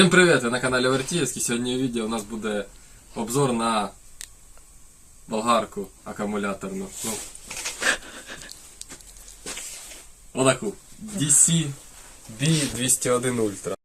Всім привіт! Ви на каналі Вертіївський. Сьогодні у відео у нас буде обзор на болгарку акумуляторну. Ну, отаку. DC B201 Ultra.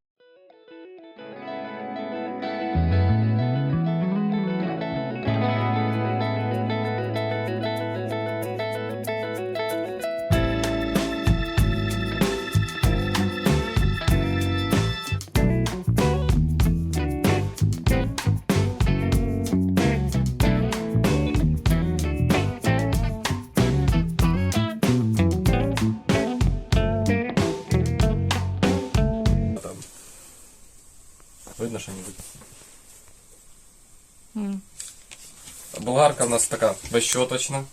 Болгарка у нас така безщоточна.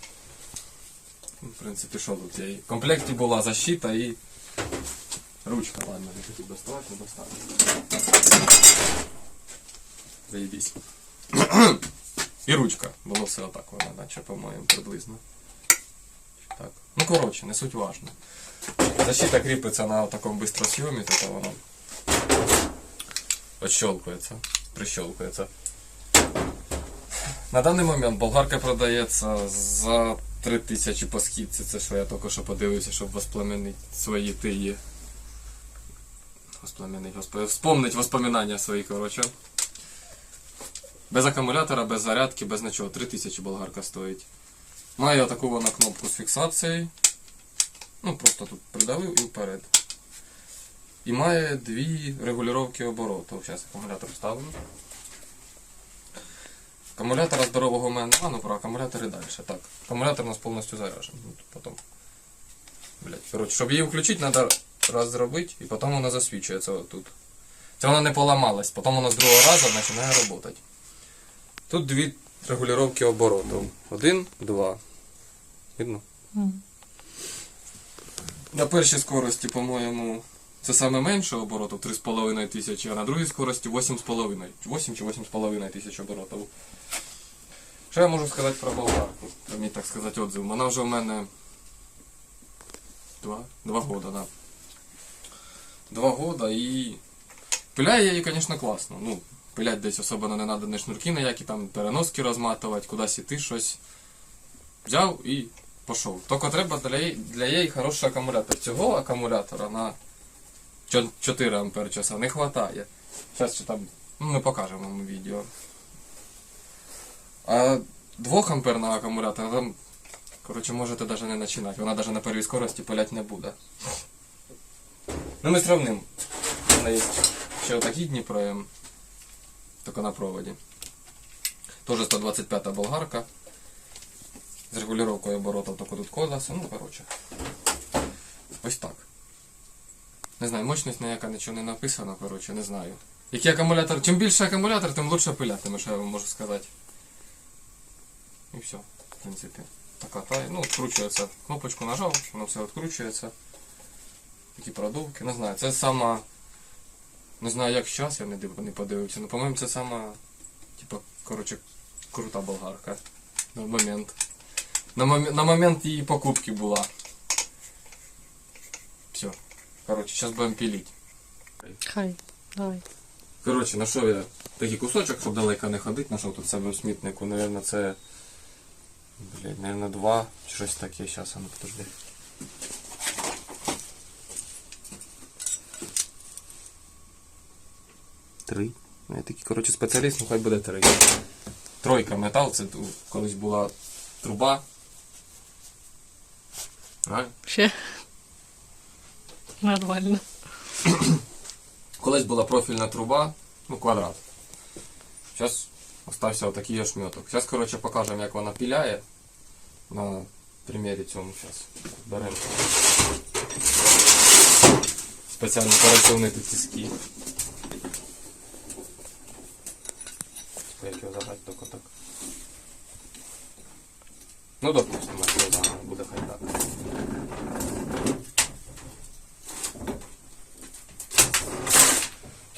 Ну, В принципі, що тут є? В комплекті була защита і ручка, ладно, не хотів доставати, не доставити. Заєбісь. І ручка. Було все отак вона, наче, по-моєму, приблизно. Так. Ну, коротше, не суть важно. Защита кріпиться на такому бистросйомі, то воно отщелкується, прищелкується. На даний момент болгарка продається за 3000 по скидці. Це що я тільки що подивився, щоб воспламенити свої тиї. Воспламенить, господи, вспомнить воспоминання свої, коротше. Без акумулятора, без зарядки, без нічого. 3000 болгарка стоїть. Має таку вона кнопку з фіксацією. Ну, просто тут придавив і вперед. І має дві регулювання обороту. Зараз акумулятор вставлю. Акумулятора здорового в мене нема, ну про акумулятори далі. Так, акумулятор у нас повністю заряджений. Ну, тут потім. Блять, коротше, щоб її включити, треба раз зробити, і потім вона засвічується отут. Це вона не поламалась, потім вона з другого разу починає працювати. Тут дві регулювання обороту. Один, два. Видно? На першій скорості, по-моєму, це саме менше оборотів 3,5 тисячі, а на другій скорості 8,5. 8 чи 8,5 тисяч оборотів. Що я можу сказати про болгарку? Про мій, так сказати, отзив. Вона вже в мене два, два года, да. Два года і пиляє я її, звісно, класно. Ну, пилять десь особливо не треба не шнурки ніякі, там переноски розматувати, кудись іти щось. Взяв і пішов. Тільки треба для її, для її хороший акумулятор. Цього акумулятора на 4 ампер часа не вистачає. Зараз ще там, ну, ми покажемо вам відео. А 2 амперного акумулятора там, коротше, можете навіть не починати. Вона навіть на первій скорості пилять не буде. Ну ми сравнимо. У мене є ще отакі Дніпро тільки на проводі. Тоже 125 болгарка. З регулюванням оборотів тільки тут колеса. Ну, коротше. Ось так. Не знаю, мощність ніяка нічого не написано, коротше, не знаю. Який акумулятор, чим більше акумулятор, тим лучше пилятиме, що я вам можу сказати. І все, в принципі. Така та, ну, відкручується. Кнопочку нажав, воно все відкручується. Такі продувки, не знаю. Це сама. Не знаю як зараз, я не, не подивився. Ну, по-моєму, це сама. Типа, коротше, крута болгарка. На момент. На, мом... на момент її покупки була. Все. Коротше, зараз будемо пилити. Хай, давай. Коротше, знайшов я такий кусочок, щоб далеко не ходити, знайшов тут в себе в смітнику. Наверно, це. Блять, наверно, два чи щось таке. Зараз, а ну подожди. Три. Ну, я такий, коротше, спеціаліст, ну хай буде три. Тройка метал, це колись була труба. Правильно? Ще. Нормально. Колись була профільна труба, ну квадрат. Зараз остався отакий ошметок. Зараз, коротше, покажемо, як вона піляє. На примірі цьому зараз. Беремо. Спеціально пересунути тиски. Як його забрати тільки так. Ну, допустимо, що да, буде хай так.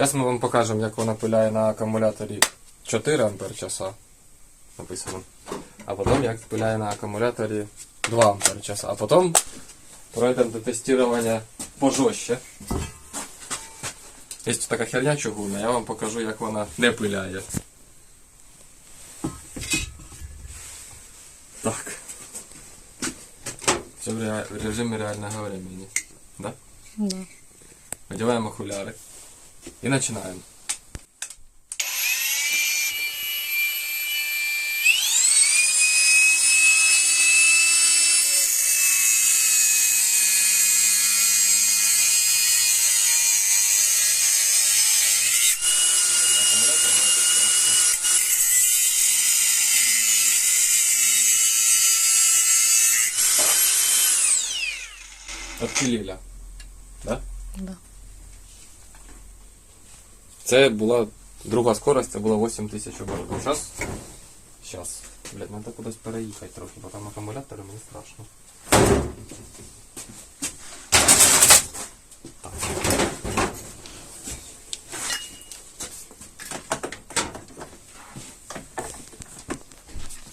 Зараз ми вам покажемо, як вона пиляє на акумуляторі 4 ампер часа. Написано. А потім як пиляє на акумуляторі 2 ампер часа. А потім пройдемо до тестування пожорстче. Є така херня чугунна, я вам покажу, як вона не пиляє. Так. Все в режимі реального времени. Да? Да. Одеваем окуляры. И начинаем. Отпилили. Да? Да. Це була друга скорость, це було 8 тисяч оборотів. Зараз. Зараз. Блять, треба кудись переїхати трохи, бо там акумулятори мені страшно.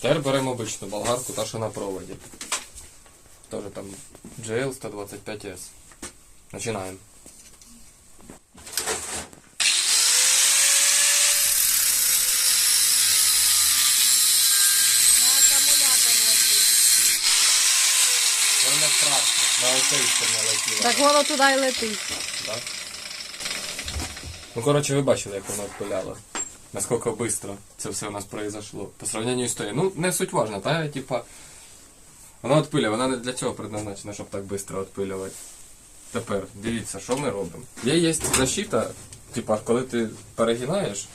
Тепер беремо обичну болгарку, та що на проводі. Тоже там GL 125S. Починаємо. Це не оцей налетіло. Так воно туди й летить. Да? Ну, коротше, ви бачили, як воно відпиляло. Наскільки швидко це все у нас произошло. По сравнению з тою. Ну, не суть важна, та типа. Вона відпилює, вона не для цього предназначена, щоб так швидко відпилювати. Тепер, дивіться, що ми робимо. Є є защита, типа, коли ти перегинаєш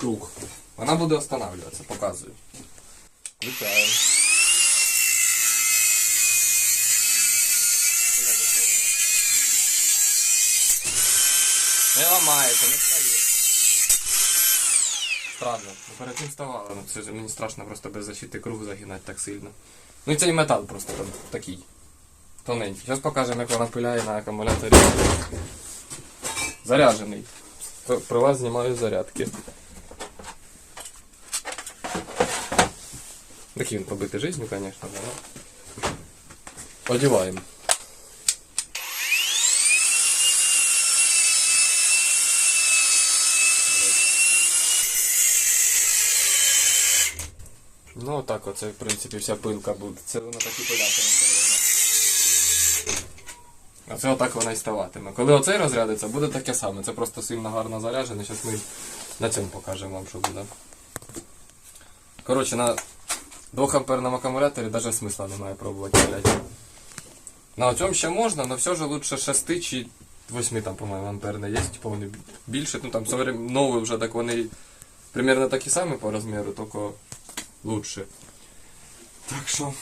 круг, вона буде останавливатися, показую. Включаємо. Не ламається, не встає. Странно. Ну, перед тим вставало. Ну, це ж мені страшно просто без защити круг загинати так сильно. Ну і цей метал просто там такий. Тоненький. Зараз покажемо, як вона пиляє на акумуляторі. Заряджений. При вас знімаю зарядки. Такий він побитий жизнью, звісно, да. Одіваємо. Ну так оце в принципі вся пилка буде. Це вона так і пилятиме. А це отак вона і ставатиме. Коли оцей розрядиться, буде таке саме. Це просто сильно гарно заряджене. Зараз ми на цьому покажемо вам, що буде. Коротше, на 2 амперному акумуляторі навіть смисла немає пробувати пиляти. На цьому ще можна, але все ж лучше 6 чи 8 там, по-моєму, амперне є, типу вони більше. Ну там нові вже так вони примерно такі самі по розміру, тільки лучше. Так що,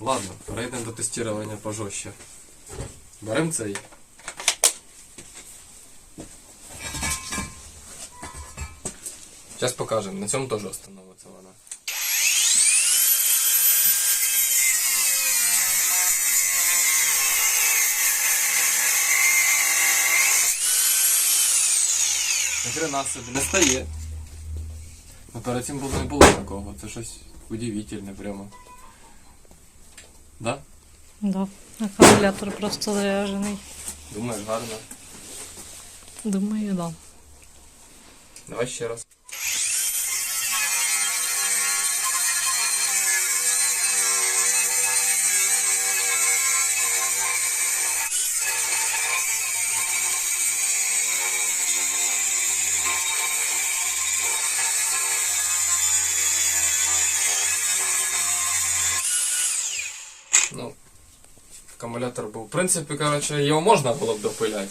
ладно, перейдемо до тестування пожорстче. Беремо цей. Зараз покажемо, на цьому теж встановиться вона. Нахрена собі не стає. Ну перед цим не було такого. Це щось удивительне прямо. Да? Да. Акумулятор просто заряджений. Думаєш, гарно. Думаю, да. Давай ще раз. Акумулятор був. В принципі, коротше, його можна було б допиляти.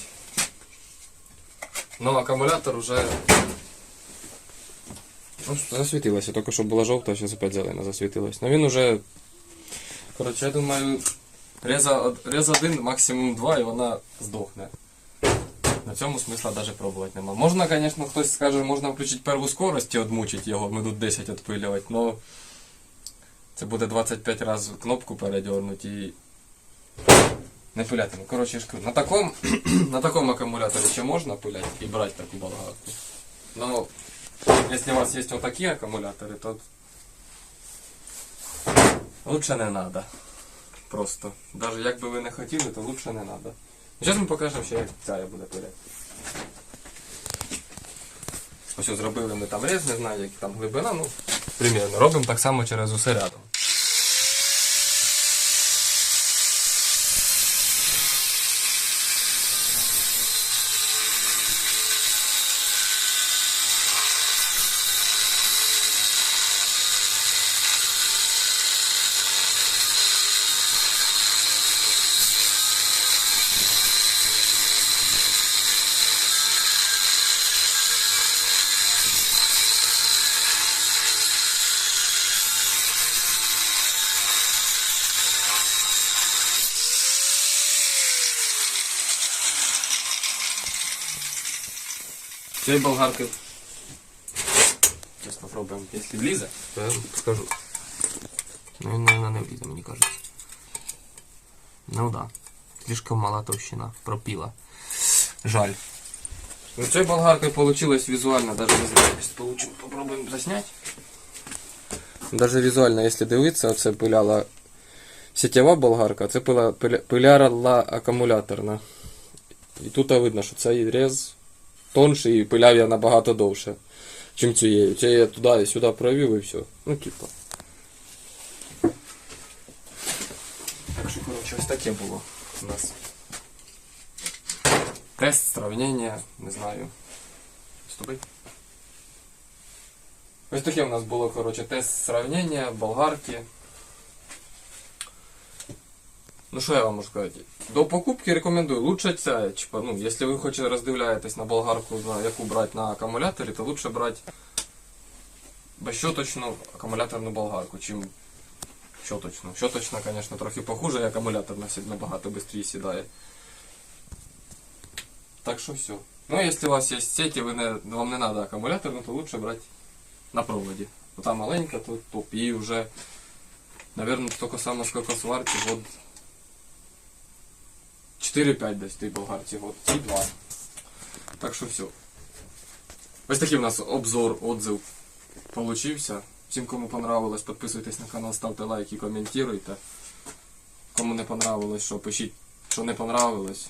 Ну, акумулятор уже. Ну, засвітилося, тільки що була жовта, а зараз опять зелена засвітилась. Ну він уже. Коротше, я думаю, реза, од- рез один, максимум два, і вона здохне. На цьому смисла навіть пробувати нема. Можна, звісно, хтось скаже, можна включити перву скорость і одмучити його, минут 10 відпилювати, але це буде 25 разів кнопку передернути і. Не пилятиме. Коротше, я ж кажу, на такому, на такому акумуляторі ще можна пиляти і брати таку болгарку. Но если у вас есть вот такие аккумуляторы, то лучше не надо. Просто. Даже як би ви не хотіли, то лучше не надо. Зараз ми покажемо, що як ця буде пиляти. Ось зробили ми там рез, не знаю, які там глибина, ну, примірно. Робимо так само через усе рядом. Цієї болгарки. Зараз попробуємо, якщо влізе, то я скажу. Ну, він, наверное, не влізе, мені кажуть. Ну да. Слишком мала товщина. Пропіла. Жаль. Ну, цією болгаркою получилось візуально, даже не знаю, получу, попробуємо засняти. Даже візуально, якщо дивитися, це пиляла сетєва болгарка, це пиляла акумуляторна. І тут видно, що цей рез тонший і пиляв я набагато довше, чим цією. Це я туди і сюди провів і все. Ну, типа. Так що, коротше, ось таке було у нас. Тест, сравнення, не знаю. Ступи. Ось таке у нас було, коротше, тест сравнення, болгарки. Ну що я вам можу сказати? До покупки рекомендую. Лучше ця, типа, ну, якщо ви хоч роздивляєтесь на болгарку, на яку брати на акумуляторі, то лучше брати безщоточну акумуляторну болгарку, чим щоточну. Щоточна, звісно, трохи похуже, і акумуляторна набагато швидше сідає. Так що все. Ну, якщо у вас є сети, ви не, вам не треба акумуляторну, то лучше брати на проводі. Ну, Там маленька, то топ. І вже, наверное, столько саме сколько сварки, год 4-5 десь тій болгарці, год, ці 2. Так що все. Ось такий у нас обзор, отзыв получився. Всім, кому понравилось, підписуйтесь на канал, ставте лайки, коментуйте. Кому не понравилось, що пишіть, що не понравилось.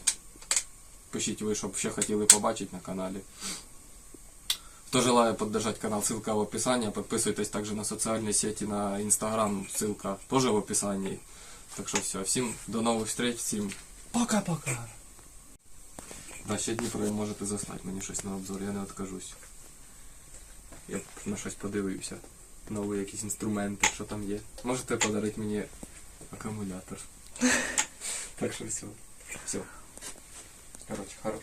Пишіть ви, щоб ще хотіли побачити на каналі. Кто желает поддержать канал, ссылка в описании. Подписывайтесь также на социальные сети, на Инстаграм, ссылка тоже в описании. Так что все, всем до новых встреч, всім пока-пока. Да, ще Дніпро ви можете заслати мені щось на обзор, я не откажусь. Я б на щось подивився. Нові якісь інструменти, що там є. Можете подарити мені акумулятор. Так що все. Все. Короче, хорош.